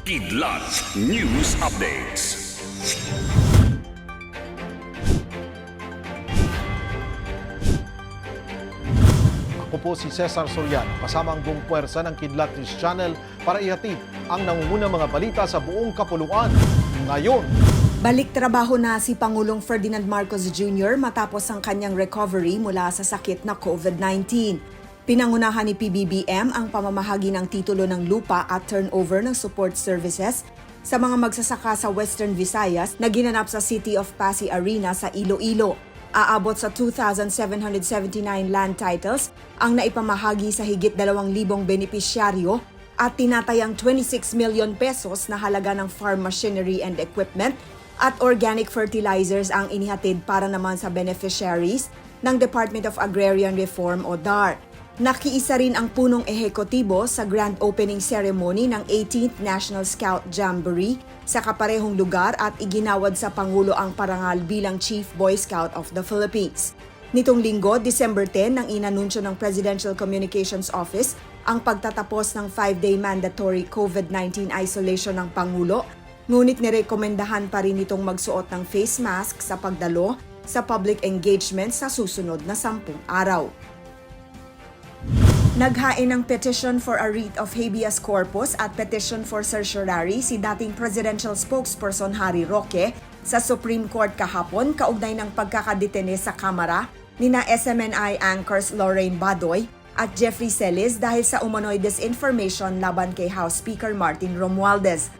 Kidlat News Updates. Ako po si Cesar Soriano, kasama ang buong puwersa ng Kidlat News Channel para ihatid ang nangungunang mga balita sa buong kapuluan. Ngayon, Balik trabaho na si Pangulong Ferdinand Marcos Jr. matapos ang kanyang recovery mula sa sakit na COVID-19. Pinangunahan ni PBBM ang pamamahagi ng titulo ng lupa at turnover ng support services sa mga magsasaka sa Western Visayas na ginanap sa City of Pasay Arena sa Iloilo. Aabot sa 2,779 land titles ang naipamahagi sa higit 2,000 benepisyaryo at tinatayang 26 million pesos na halaga ng farm machinery and equipment at organic fertilizers ang inihatid para naman sa beneficiaries ng Department of Agrarian Reform o DAR. Nakiisa rin ang punong ehekutibo sa grand opening ceremony ng 18th National Scout Jamboree sa kaparehong lugar at iginawad sa Pangulo ang parangal bilang Chief Boy Scout of the Philippines. Nitong linggo, December 10, nang inanunsyo ng Presidential Communications Office ang pagtatapos ng 5-day mandatory COVID-19 isolation ng Pangulo, ngunit nirekomendahan pa rin itong magsuot ng face mask sa pagdalo sa public engagement sa susunod na sampung araw. Naghain ng petition for a writ of habeas corpus at petition for certiorari si dating presidential spokesperson Harry Roque sa Supreme Court kahapon kaugnay ng pagkakadetene sa Kamara ni na SMNI anchors Lorraine Badoy at Jeffrey Celis dahil sa umano'y disinformation laban kay House Speaker Martin Romualdez.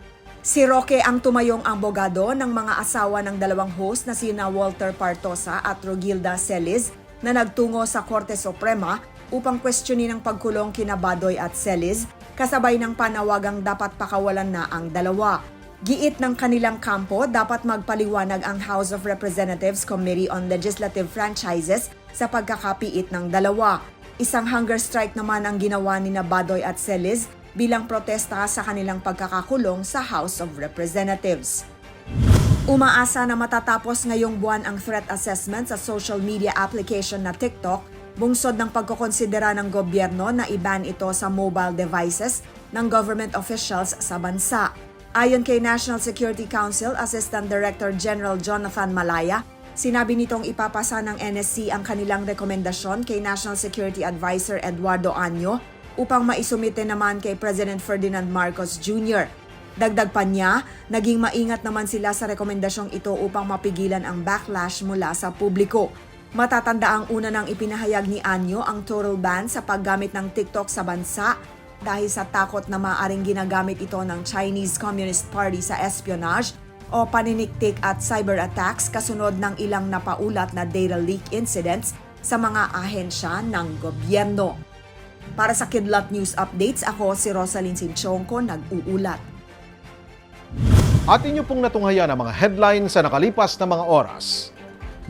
Si Roque ang tumayong abogado ng mga asawa ng dalawang host na sina Walter Partosa at Rogilda Celis na nagtungo sa Korte Suprema upang kwestiyonin ang pagkulong kina Badoy at Celis kasabay ng panawagang dapat pakawalan na ang dalawa. Giit ng kanilang kampo, dapat magpaliwanag ang House of Representatives Committee on Legislative Franchises sa pagkakapiit ng dalawa. Isang hunger strike naman ang ginawa ni na Badoy at Celis bilang protesta sa kanilang pagkakakulong sa House of Representatives. Umaasa na matatapos ngayong buwan ang threat assessment sa social media application na TikTok, bungsod ng pagkokonsidera ng gobyerno na iban ito sa mobile devices ng government officials sa bansa. Ayon kay National Security Council Assistant Director General Jonathan Malaya, sinabi nitong ipapasa ng NSC ang kanilang rekomendasyon kay National Security Advisor Eduardo Anyo upang maisumite naman kay President Ferdinand Marcos Jr. Dagdag pa niya, naging maingat naman sila sa rekomendasyong ito upang mapigilan ang backlash mula sa publiko. Matatanda ang una nang ipinahayag ni Anyo ang total ban sa paggamit ng TikTok sa bansa dahil sa takot na maaring ginagamit ito ng Chinese Communist Party sa espionage o paniniktik at cyber attacks kasunod ng ilang napaulat na data leak incidents sa mga ahensya ng gobyerno. Para sa Kidlat News Updates, ako si Rosalyn Sinchonko, nag-uulat. at inyo pong natunghayan ang mga headlines sa nakalipas na mga oras.